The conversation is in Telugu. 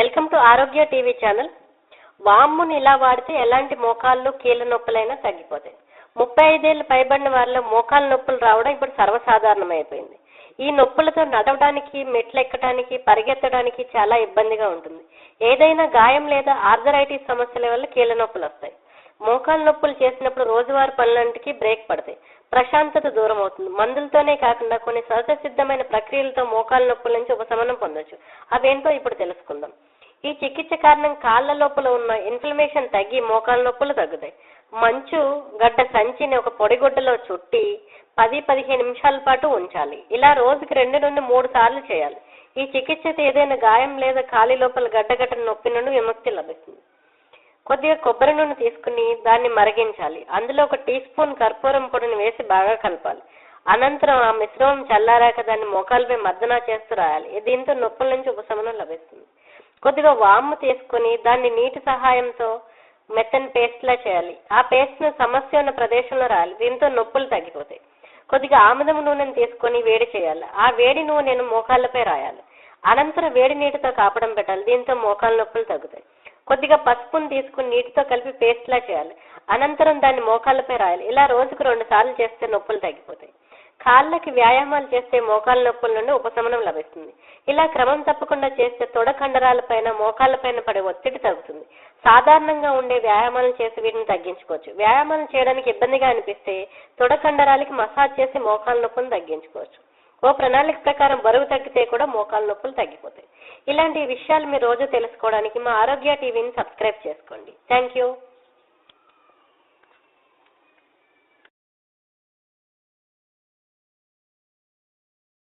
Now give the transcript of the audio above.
Welcome to Arogya TV channel. వాముని ఇలా వాడితే ఎలాంటి మోకాళ్ళు కీళ్ళ నొప్పులైనా తగ్గిపోతాయి. ముప్పై ఐదేళ్ళు పైబడిన వారిలో మోకాళ్ళ నొప్పులు రావడం ఇప్పుడు సర్వసాధారణమైపోయింది. ఈ నొప్పులతో నడవడానికి మెట్లెక్కడానికి పరిగెత్తడానికి చాలా ఇబ్బందిగా ఉంటుంది. ఏదైనా గాయం లేదా ఆర్థరైటిస్ సమస్యల వల్ల కీళ్ళ నొప్పులు వస్తాయి. మోకాళ్ళ నొప్పులు చేసినప్పుడు రోజువారి పనులంటికి బ్రేక్ పడతాయి. ప్రశాంతత దూరం అవుతుంది. మందులతోనే కాకుండా కొన్ని సహజ సిద్ధమైన ప్రక్రియలతో మోకాళ్ళ నొప్పుల నుంచి ఉపశమనం పొందొచ్చు. అవేంటో ఇప్పుడు తెలుసుకుందాం. ఈ చికిత్స కారణం కాళ్ళ లోపల ఉన్న ఇన్ఫ్లమేషన్ తగ్గి మోకాళ్ళ నొప్పులు తగ్గుతాయి. మంచు గడ్డ సంచిని ఒక పొడిగుడ్డలో చుట్టి పది పదిహేను నిమిషాల పాటు ఉంచాలి. ఇలా రోజుకి రెండు నుండి మూడు సార్లు చేయాలి. ఈ చికిత్సతో ఏదైనా గాయం లేదా ఖాళీ లోపల గడ్డగడ్డ నొప్పి నుండి విముక్తి లభిస్తుంది. కొద్దిగా కొబ్బరి నూనె తీసుకుని దాన్ని మరిగించాలి. అందులో ఒక టీ స్పూన్ కర్పూరం పొడిని వేసి బాగా కలపాలి. అనంతరం ఆ మిశ్రమం చల్లారాక దాన్ని మోకాలపై మర్దనా చేస్తూ రాయాలి. దీంతో నొప్పుల నుంచి ఉపశమనం లభిస్తుంది. కొద్దిగా వాము తీసుకుని దాన్ని నీటి సహాయంతో మెత్తని పేస్ట్ లా చేయాలి. ఆ పేస్ట్ను సమస్య ఉన్న ప్రదేశంలో రాయాలి దీంతో నొప్పులు తగ్గిపోతాయి. కొద్దిగా ఆముదం నూనెను తీసుకొని వేడి చేయాలి. ఆ వేడి నూనెను మోకాళ్ళపై రాయాలి. అనంతరం వేడి నీటితో కాపడం పెట్టాలి. దీంతో మోకాళ్ళ నొప్పులు తగ్గుతాయి. కొద్దిగా పసుపును తీసుకుని నీటితో కలిపి పేస్ట్ లా చేయాలి. అనంతరం దాన్ని మోకాళ్ళపై రాయాలి. ఇలా రోజుకు రెండు సార్లు చేస్తే నొప్పులు తగ్గిపోతాయి. కాళ్ళకి వ్యాయామాలు చేస్తే మోకాళ్ళ నొప్పుల నుండి ఉపశమనం లభిస్తుంది. ఇలా క్రమం తప్పకుండా చేస్తే తొడ కండరాలపైన మోకాళ్ళపైన పడే ఒత్తిడి తగ్గుతుంది. సాధారణంగా ఉండే వ్యాయామాలను చేసి వీటిని తగ్గించుకోవచ్చు. వ్యాయామాలు చేయడానికి ఇబ్బందిగా అనిపిస్తే తొడ కండరాలకి మసాజ్ చేసి మోకాళ్ళ నొప్పులను తగ్గించుకోవచ్చు. ఓ ప్రణాళిక ప్రకారం బరువు తగ్గితే కూడా మోకాళ్ళ నొప్పులు తగ్గిపోతాయి. ఇలాంటి విషయాలు మీరు రోజు తెలుసుకోవడానికి మా ఆరోగ్య టీవీని సబ్స్క్రైబ్ చేసుకోండి. Thank you.